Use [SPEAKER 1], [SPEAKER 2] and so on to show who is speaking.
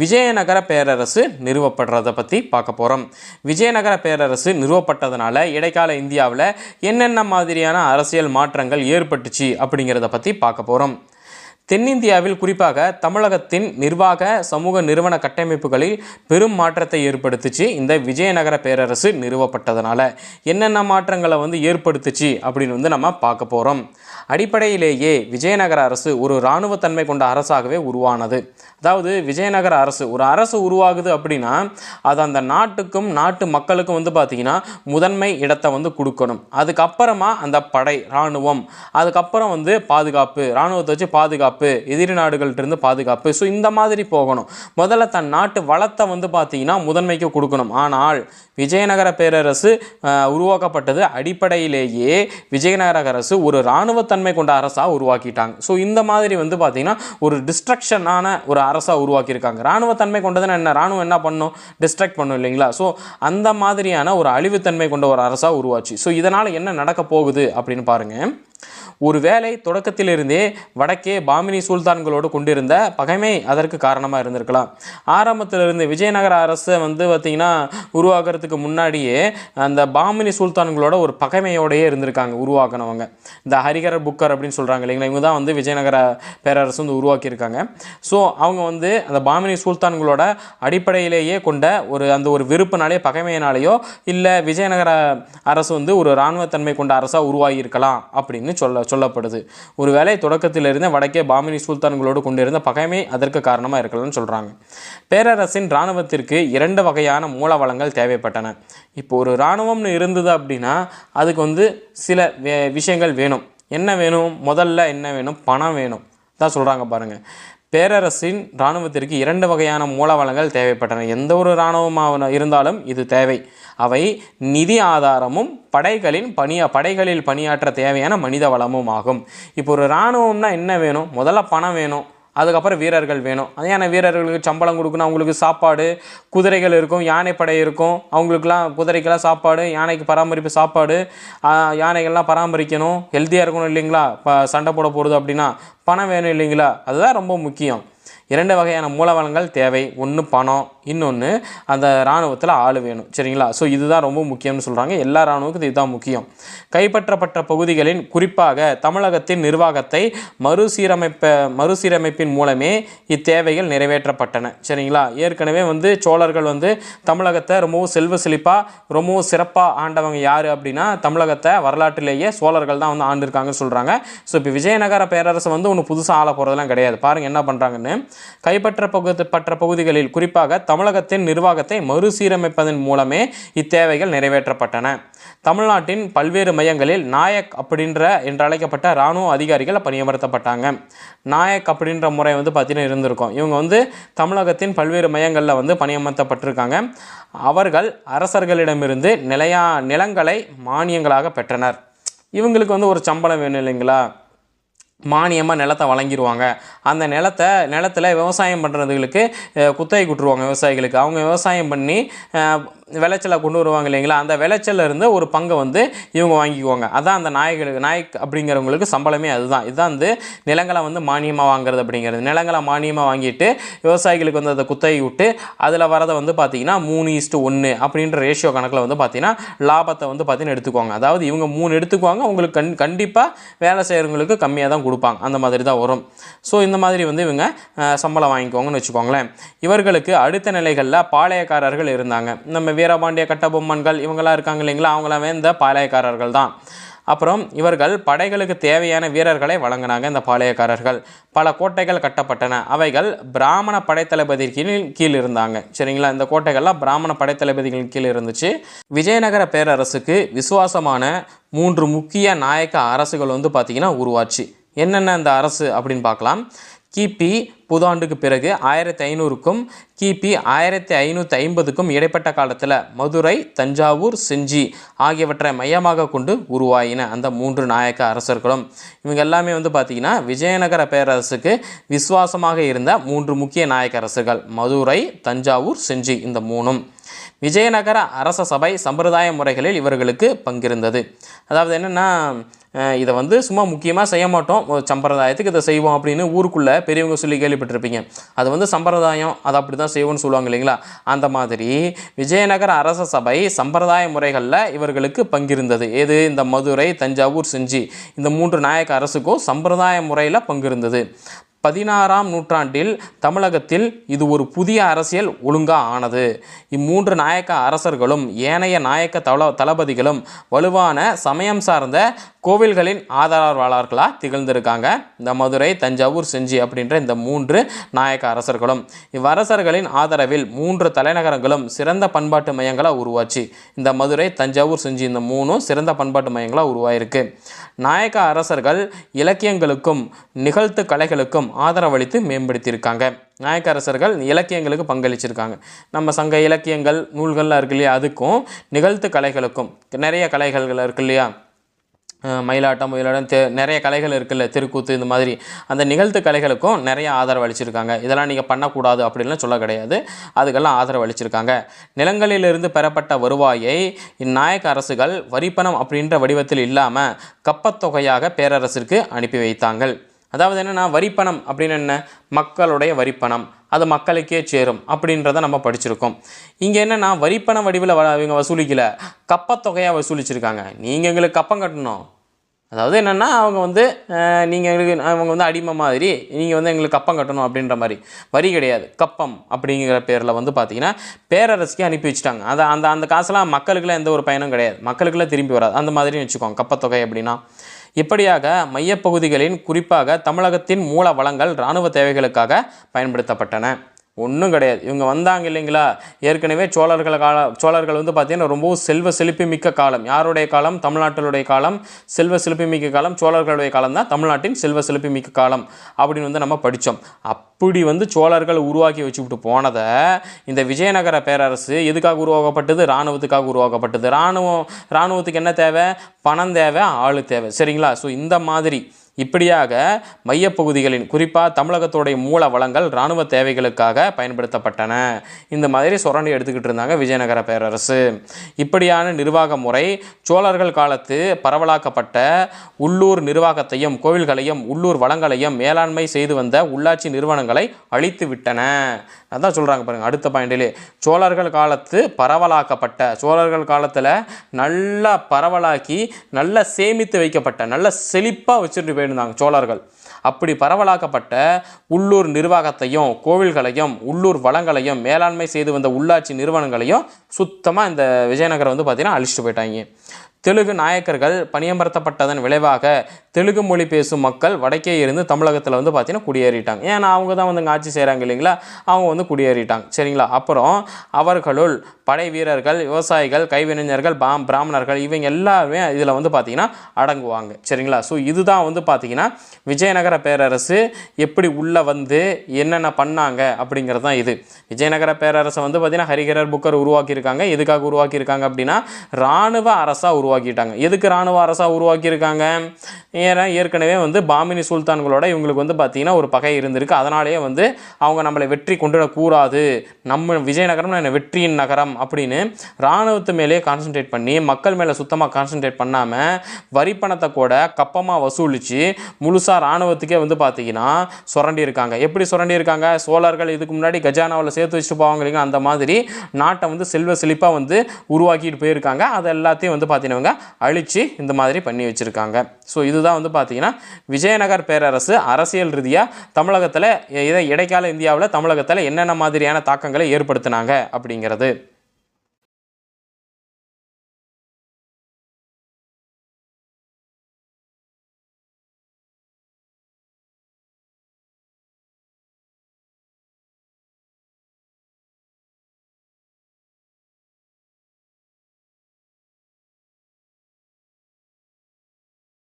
[SPEAKER 1] விஜயநகர பேரரசு நிறுவப்படுறதை பற்றி பார்க்க போகிறோம் விஜயநகர பேரரசு நிறுவப்பட்டதுனால இடைக்கால இந்தியாவில் என்னென்ன மாதிரியான அரசியல் மாற்றங்கள் ஏற்பட்டுச்சு அப்படிங்கிறத பற்றி பார்க்க போகிறோம் தென்னிந்தியாவில் குறிப்பாக தமிழகத்தின் நிர்வாக சமூக நிறுவன கட்டமைப்புகளில் பெரும் மாற்றத்தை ஏற்படுத்துச்சு. இந்த விஜயநகர பேரரசு நிறுவப்பட்டதுனால என்னென்ன மாற்றங்களை வந்து ஏற்படுத்துச்சு அப்படின்னு வந்து நம்ம பார்க்க போகிறோம் அடிப்படையிலேயே விஜயநகர அரசு ஒரு இராணுவத்தன்மை கொண்ட அரசாகவே உருவானது. அதாவது விஜயநகர அரசு. ஒரு அரசு உருவாகுது அப்படின்னா அது அந்த நாட்டுக்கும் நாட்டு மக்களுக்கும் வந்து பார்த்திங்கன்னா முதன்மை இடத்தை வந்து கொடுக்கணும். அதுக்கப்புறமா அந்த படை இராணுவம். அதுக்கப்புறம் வந்து பாதுகாப்பு இராணுவத்தை வச்சு பாதுகாப்பு எதிரி நாடுகள்கிட்டருந்து பாதுகாப்பு. ஸோ இந்த மாதிரி போகணும். முதல்ல தன் நாட்டு வளத்தை வந்து பார்த்திங்கன்னா முதன்மைக்கு கொடுக்கணும். ஆனால் விஜயநகர பேரரசு உருவாக்கப்பட்டது அடிப்படையிலேயே விஜயநகர அரசு ஒரு இராணுவத்தன்மை கொண்ட அரசாக உருவாக்கிட்டாங்க. ஸோ இந்த மாதிரி வந்து பார்த்திங்கன்னா ஒரு டிஸ்ட்ரக்ஷனான ஒரு அரசாக உருவாக்கியிருக்காங்க. ராணுவத்தன்மை கொண்டதுன்னு என்ன? ராணுவம் என்ன பண்ணும்? டிஸ்ட்ராக்ட் பண்ணும் இல்லைங்களா? ஸோ அந்த மாதிரியான ஒரு அழிவுத்தன்மை கொண்ட ஒரு அரசாக உருவாச்சு. ஸோ இதனால் என்ன நடக்க போகுது அப்படின்னு பாருங்கள் ஒருவேளை தொடக்கத்திலிருந்தே வடக்கே பாமினி சுல்தான்களோடு கொண்டிருந்த பகைமை அதற்கு காரணமாக இருந்திருக்கலாம். ஆரம்பத்திலிருந்து விஜயநகர அரசு வந்து பார்த்திங்கன்னா உருவாகிறதுக்கு முன்னாடியே அந்த பாமினி சுல்தான்களோட ஒரு பகைமையோடையே இருந்திருக்காங்க உருவாக்குனவங்க. இந்த ஹரிகர புக்கர் அப்படின்னு சொல்கிறாங்க இல்லைங்களா? இவங்க தான் வந்து விஜயநகர பேரரசு வந்து உருவாக்கியிருக்காங்க. ஸோ அவங்க வந்து அந்த பாமினி சுல்தான்களோட அடிப்படையிலேயே கொண்ட ஒரு அந்த ஒரு விருப்பினாலேயே பகைமையினாலேயோ இல்லை விஜயநகர அரசு வந்து ஒரு இராணுவத்தன்மை கொண்ட அரசாக உருவாகியிருக்கலாம் அப்படின்னு சொல்ல சொல்லப்படுது. ஒருவேளை தொடக்கத்திலிருந்து வடக்கே பாமினி சுல்தான்களோடு கொண்டிருந்த பகைமை அதற்கு காரணமாக இருக்கலாம்னு சொல்கிறாங்க பேரரசின் இராணுவத்திற்கு இரண்டு வகையான மூல வளங்கள் தேவைப்பட்டன. இப்போ ஒரு இராணுவம்னு இருந்தது அப்படின்னா அதுக்கு வந்து சில வே விஷயங்கள் வேணும். என்ன வேணும்? முதல்ல என்ன வேணும்? பணம் வேணும். தான் சொல்கிறாங்க பாருங்கள் பேரரசின் இராணுவத்திற்கு இரண்டு வகையான மூலவளங்கள் தேவைப்பட்டன. எந்த ஒரு இராணுவமாக இருந்தாலும் இது தேவை. அவை நிதி ஆதாரமும் படைகளின் பணியா படைகளில் பணியாற்ற தேவையான மனித வளமும் ஆகும். இப்போ ஒரு இராணுவம்னா என்ன வேணும்? முதல்ல பணம் வேணும். அதுக்கப்புறம் வீரர்கள் வேணும். அதையான வீரர்களுக்கு சம்பளம் கொடுக்கணும். அவங்களுக்கு சாப்பாடு குதிரைகள் இருக்கும் யானைப்படை இருக்கும். அவங்களுக்குலாம் குதிரைக்கெல்லாம் சாப்பாடு யானைக்கு பராமரிப்பு சாப்பாடு யானைகள்லாம் பராமரிக்கணும். ஹெல்த்தியாக இருக்கணும் இல்லைங்களா? இப்போ சண்டை போட போகிறது அப்படின்னா பணம் வேணும் இல்லைங்களா? அதுதான் ரொம்ப முக்கியம். இரண்டு வகையான மூலவளங்கள் தேவை. ஒன்று பணம் இன்னொன்று அந்த இராணுவத்தில் ஆள் வேணும். சரிங்களா? ஸோ இதுதான் ரொம்ப முக்கியம்னு சொல்கிறாங்க எல்லா இராணுவக்கும் இதுதான் முக்கியம். கைப்பற்றப்பட்ட பகுதிகளின் குறிப்பாக தமிழகத்தின் நிர்வாகத்தை மறுசீரமைப்ப மறுசீரமைப்பின் மூலமே இத்தேவைகள் நிறைவேற்றப்பட்டன. சரிங்களா? ஏற்கனவே வந்து சோழர்கள் வந்து தமிழகத்தை ரொம்பவும் செல்வ செழிப்பாக ரொம்பவும் சிறப்பாக ஆண்டவங்க யார் அப்படின்னா தமிழகத்தை வரலாற்றிலேயே சோழர்கள் தான் வந்து ஆண்டிருக்காங்கன்னு சொல்கிறாங்க ஸோ இப்போ விஜயநகர பேரரசு வந்து ஒன்று புதுசாக ஆள போகிறதெல்லாம் கிடையாது. பாருங்கள் என்ன பண்ணுறாங்கன்னு கைப்பற்ற பகுதி பற்ற பகுதிகளில் குறிப்பாக தமிழகத்தின் நிர்வாகத்தை மறுசீரமைப்பதன் மூலமே இத்தேவைகள் நிறைவேற்றப்பட்டன. தமிழ்நாட்டின் பல்வேறு மையங்களில் நாயக் அப்படின்ற என்று அழைக்கப்பட்ட இராணுவ அதிகாரிகள் பணியமர்த்தப்பட்டாங்க. நாயக் அப்படின்ற முறை வந்து பார்த்தீங்கன்னா இருந்திருக்கும். இவங்க வந்து தமிழகத்தின் பல்வேறு மையங்களில் வந்து பணியமர்த்தப்பட்டிருக்காங்க. அவர்கள் அரசர்களிடமிருந்து நிலையா நிலங்களை மானியங்களாக பெற்றனர். இவங்களுக்கு வந்து ஒரு சம்பளம் வேணும் இல்லைங்களா? மானியமாக நிலத்தை வழங்கிடுவாங்க. அந்த நிலத்தை நிலத்தில் விவசாயம் பண்ணுறதுகளுக்கு குத்தகை கொடுத்துருவாங்க விவசாயிகளுக்கு. அவங்க விவசாயம் பண்ணி விளைச்சலை கொண்டு வருவாங்க இல்லைங்களா? அந்த விளைச்சல்ல இருந்து ஒரு பங்கை வந்து இவங்க வாங்கிக்குவாங்க. அதான் அந்த நாய்களுக்கு நாய்க் அப்படிங்கிறவங்களுக்கு சம்பளமே அதுதான். இதுதான் வந்து நிலங்களை வந்து மானியமாக வாங்குறது அப்படிங்கிறது. நிலங்களை மானியமாக வாங்கிட்டு விவசாயிகளுக்கு வந்து அதை குத்தகை விட்டு அதில் வரதை வந்து பார்த்திங்கன்னா மூணு இஸ்ட்டு ஒன்று அப்படின்ற ரேஷியோ கணக்கில் வந்து பார்த்திங்கன்னா லாபத்தை வந்து பார்த்திங்கன்னா எடுத்துக்குவாங்க. அதாவது இவங்க மூணு எடுத்துக்குவாங்க. அவங்களுக்கு கண் கண்டிப்பாக வேலை செய்கிறவங்களுக்கு கம்மியாக தான் கொடுப்பாங்க. அந்த மாதிரி தான் வரும். ஸோ இந்த மாதிரி வந்து இவங்க சம்பளம் வாங்கிக்கோங்கன்னு வச்சுக்கோங்களேன். இவர்களுக்கு அடுத்த நிலைகளில் பாளையக்காரர்கள் இருந்தாங்க. நம்ம வீரபாண்டிய கட்டபொம்மன்கள் இவங்களாம் இருக்காங்க இல்லைங்களா? அவங்களாம் இந்த பாளையக்காரர்கள் தான் அப்புறம் இவர்கள் படைகளுக்கு தேவையான வீரர்களை வழங்கினாங்க இந்த பாளையக்காரர்கள். பல கோட்டைகள் கட்டப்பட்டன. அவைகள் பிராமண படைத்தளபதி கீழ் கீழ் இருந்தாங்க. சரிங்களா? இந்த கோட்டைகள்லாம் பிராமண படைத்தளபதிகள் கீழ் இருந்துச்சு. விஜயநகர பேரரசுக்கு விசுவாசமான மூன்று முக்கிய நாயக்க அரசுகள் வந்து பார்த்திங்கன்னா உருவாச்சு. என்னென்ன அந்த அரசு அப்படின்னு பார்க்கலாம். கிபி புதாண்டுக்கு பிறகு ஆயிரத்தி ஐநூறுக்கும் கிபி ஆயிரத்தி ஐநூற்றி ஐம்பதுக்கும் இடைப்பட்ட காலத்தில் மதுரை தஞ்சாவூர் செஞ்சி ஆகியவற்றை மையமாக கொண்டு உருவாயின அந்த மூன்று நாயக்க அரசர்களும். இவங்க எல்லாமே வந்து பார்த்திங்கன்னா விஜயநகர பேரரசுக்கு விசுவாசமாக இருந்த மூன்று முக்கிய நாயக்க அரசுகள் மதுரை தஞ்சாவூர் செஞ்சி இந்த மூணும். விஜயநகர அரச சபை சம்பிரதாய முறைகளில் இவர்களுக்கு பங்கிருந்தது. அதாவது என்னென்னா இதை வந்து சும்மா முக்கியமாக செய்ய மாட்டோம். சம்பிரதாயத்துக்கு இதை செய்வோம் அப்படின்னு ஊருக்குள்ளே பெரியவங்க சொல்லி கேள்விப்பட்டிருப்பீங்க. அது வந்து சம்பிரதாயம் அதை அப்படி தான் செய்வோம்னு சொல்லுவாங்க இல்லைங்களா? அந்த மாதிரி விஜயநகர அரச சபை சம்பிரதாய முறைகளில் இவர்களுக்கு பங்கிருந்தது. எது? இந்த மதுரை தஞ்சாவூர் செஞ்சி. இந்த மூன்று நாயக்க அரசுக்கும் சம்பிரதாய முறையில் பங்கிருந்தது. பதினாறாம் நூற்றாண்டில் தமிழகத்தில் இது ஒரு புதிய அரசியல் ஒழுங்கா ஆனது. இம்மூன்று நாயக்க அரசர்களும் ஏனைய நாயக்க தள தளபதிகளும் வலுவான சமயம் சார்ந்த கோவில்களின் ஆதரவாளர்களாக திகழ்ந்திருக்காங்க. இந்த மதுரை தஞ்சாவூர் செஞ்சி அப்படின்ற இந்த மூன்று நாயக்க அரசர்களும். இவ்வரசர்களின் ஆதரவில் மூன்று தலைநகரங்களும் சிறந்த பண்பாட்டு மையங்களாக உருவாச்சு. இந்த மதுரை தஞ்சாவூர் செஞ்சி இந்த மூணும் சிறந்த பண்பாட்டு மையங்களாக உருவாயிருக்கு. நாயக்க அரசர்கள் இலக்கியங்களுக்கும் நிகழ்த்து கலைகளுக்கும் ஆதரவளித்து மேம்படுத்தியிருக்காங்க. நாயக்க அரசர்கள் இலக்கியங்களுக்கு பங்களிச்சிருக்காங்க. நம்ம சங்க இலக்கியங்கள் நூல்கள்லாம் இருக்கு இல்லையா? அதுக்கும் நிகழ்த்து கலைகளுக்கும். நிறைய கலைகள் இருக்கு இல்லையா? மயிலாட்டம் மயிலாட்டம் தெ நிறைய கலைகள் இருக்குல்ல தெருக்கூத்து இந்த மாதிரி. அந்த நிகழ்த்து கலைகளுக்கும் நிறைய ஆதரவு அளிச்சிருக்காங்க இதெல்லாம் நீங்கள் பண்ணக்கூடாது அப்படின்லாம் சொல்ல கிடையாது. அதுக்கெல்லாம் ஆதரவு அளிச்சிருக்காங்க நிலங்களிலிருந்து பெறப்பட்ட வருவாயை இந்நாயக்க அரசுகள் வரிப்பணம் அப்படின்ற வடிவத்தில் இல்லாமல் கப்பத்தொகையாக பேரரசிற்கு அனுப்பி வைத்தாங்கள். அதாவது என்னென்னா வரிப்பணம் அப்படின்னு என்ன? மக்களுடைய வரிப்பணம். அது மக்களுக்கே சேரும் அப்படின்றத நம்ம படிச்சிருக்கோம். இங்கே என்னென்னா வரிப்பண வடிவில் வ இவங்க வசூலிக்கல. கப்பத்தொகையாக வசூலிச்சிருக்காங்க. நீங்கள் எங்களுக்கு கப்பம் கட்டணும். அதாவது என்னென்னா அவங்க வந்து நீங்கள் எங்களுக்கு அவங்க வந்து அடிமை மாதிரி நீங்கள் வந்து எங்களுக்கு கப்பம் கட்டணும் அப்படின்ற மாதிரி. வரி கிடையாது. கப்பம் அப்படிங்கிற பேரில் வந்து பார்த்தீங்கன்னா பேரரசுக்கு அனுப்பி வச்சுட்டாங்க. அதை அந்த அந்த காசுலாம் மக்களுக்குலாம் எந்த ஒரு பயனும் கிடையாது. மக்களுக்குலாம் திரும்பி வராது. அந்த மாதிரி வச்சுக்கோங்க. கப்பத்தொகை அப்படின்னா. இப்படியாக மையப்பகுதிகளின் குறிப்பாக தமிழகத்தின் மூல வளங்கள் இராணுவ தேவைகளுக்காக பயன்படுத்தப்பட்டன? ஒன்றும் கிடையாது. இவங்க வந்தாங்க இல்லைங்களா? ஏற்கனவே சோழர்கள் கால சோழர்கள் வந்து பார்த்தீங்கன்னா ரொம்பவும் செல்வ செழிப்பு மிக்க காலம். யாருடைய காலம்? தமிழ்நாட்டினுடைய காலம். செல்வ செழிப்பு மிக்க காலம். சோழர்களுடைய காலம் தான் தமிழ்நாட்டின் செல்வ செழிப்பு மிக்க காலம் அப்படின்னு வந்து நம்ம படித்தோம் அப்படி வந்து சோழர்கள் உருவாக்கி வச்சுக்கிட்டு போனதை இந்த விஜயநகர பேரரசு எதுக்காக உருவாக்கப்பட்டது? இராணுவத்துக்காக உருவாக்கப்பட்டது. இராணுவம் இராணுவத்துக்கு என்ன தேவை? பணம் தேவை ஆள் தேவை. சரிங்களா? ஸோ இந்த மாதிரி இப்படியாக மையப்பகுதிகளின் குறிப்பாக தமிழகத்துடைய மூல வளங்கள் இராணுவ தேவைகளுக்காக பயன்படுத்தப்பட்டன. இந்த மாதிரி சுரண்டி எடுத்துக்கிட்டு இருந்தாங்க விஜயநகர பேரரசு. இப்படியான நிர்வாக முறை சோழர்கள் காலத்து பரவலாக்கப்பட்ட உள்ளூர் நிர்வாகத்தையும் கோவில்களையும் உள்ளூர் வளங்களையும் மேலாண்மை செய்து வந்த உள்ளாட்சி நிறுவனங்களை அழித்து விட்டன. அதான் சொல்கிறாங்க பாருங்கள் அடுத்த பாயிண்டிலே. சோழர்கள் காலத்து பரவலாக்கப்பட்ட சோழர்கள் காலத்தில் நல்லா பரவலாக்கி நல்லா சேமித்து வைக்கப்பட்ட நல்ல செழிப்பாக வச்சுட்டு போயிருந்தாங்க சோழர்கள். அப்படி பரவலாக்கப்பட்ட உள்ளூர் நிர்வாகத்தையும் கோவில்களையும் உள்ளூர் வளங்களையும் மேலாண்மை செய்து வந்த உள்ளாட்சி நிறுவனங்களையும் சுத்தமாக இந்த விஜயநகரம் வந்து பார்த்திங்கன்னா அழிச்சிட்டு போயிட்டாங்க. தெலுங்கு நாயக்கர்கள் பணியமர்த்தப்பட்டதன் விளைவாக தெலுங்கு மொழி பேசும் மக்கள் வடக்கே இருந்து தமிழகத்தில் வந்து பார்த்தீங்கன்னா குடியேறிட்டாங்க. ஏன்னா அவங்க தான் வந்து இங்கே ஆட்சி செய்கிறாங்க இல்லைங்களா? அவங்க வந்து குடியேறிட்டாங்க. சரிங்களா? அப்புறம் அவர்களுள் படை வீரர்கள் விவசாயிகள் கைவினைஞர்கள் பாம் பிராமணர்கள் இவங்க எல்லாருமே இதில் வந்து பார்த்திங்கன்னா அடங்குவாங்க. சரிங்களா? ஸோ இதுதான் வந்து பார்த்திங்கன்னா விஜயநகர பேரரசு எப்படி உள்ளே வந்து என்னென்ன பண்ணாங்க அப்படிங்கிறது தான் இது. விஜயநகர பேரரசை வந்து பார்த்திங்கன்னா ஹரிஹரர் புக்கர் உருவாக்கியிருக்காங்க. எதுக்காக உருவாக்கியிருக்காங்க அப்படின்னா இராணுவ அரசாக உருவாக்கிட்டாங்க. எதுக்கு இராணுவ அரசாக உருவாக்கியிருக்காங்க? ஏன்னா ஏற்கனவே வந்து பாமினி சுல்தான்களோட இவங்களுக்கு வந்து பார்த்திங்கன்னா ஒரு பகை இருந்திருக்கு. அதனாலேயே வந்து அவங்க நம்மளை வெற்றி கொண்டுடக்கூடாது. நம்ம விஜயநகரம் என்ன வெற்றியின் நகரம் அப்படின்னு இராணுவத்து மேலேயே கான்சென்ட்ரேட் பண்ணி மக்கள் மேலே சுத்தமாக கான்சென்ட்ரேட் பண்ணாமல் வரி பணத்தை கூட கப்பமாக வசூலித்து முழுசாக இராணுவத்துக்கே வந்து பார்த்தீங்கன்னா சுரண்டி இருக்காங்க எப்படி சுரண்டி இருக்காங்க சோழர்கள் இதுக்கு முன்னாடி கஜானாவில் சேர்த்து வச்சுட்டு போவாங்க இல்லைங்க அந்த மாதிரி நாட்டை வந்து செல்வ செழிப்பாக வந்து உருவாக்கிட்டு போயிருக்காங்க. அதை எல்லாத்தையும் வந்து பார்த்தீங்கன்னா இவங்க அழித்து இந்த மாதிரி பண்ணி வச்சுருக்காங்க. ஸோ இதுதான் வந்து பார்த்திங்கன்னா விஜயநகர் பேரரசு அரசியல் ரீதியாக தமிழகத்தில் இதை இடைக்கால இந்தியாவில் தமிழகத்தில் என்னென்ன மாதிரியான தாக்கங்களை ஏற்படுத்தினாங்க அப்படிங்கிறது.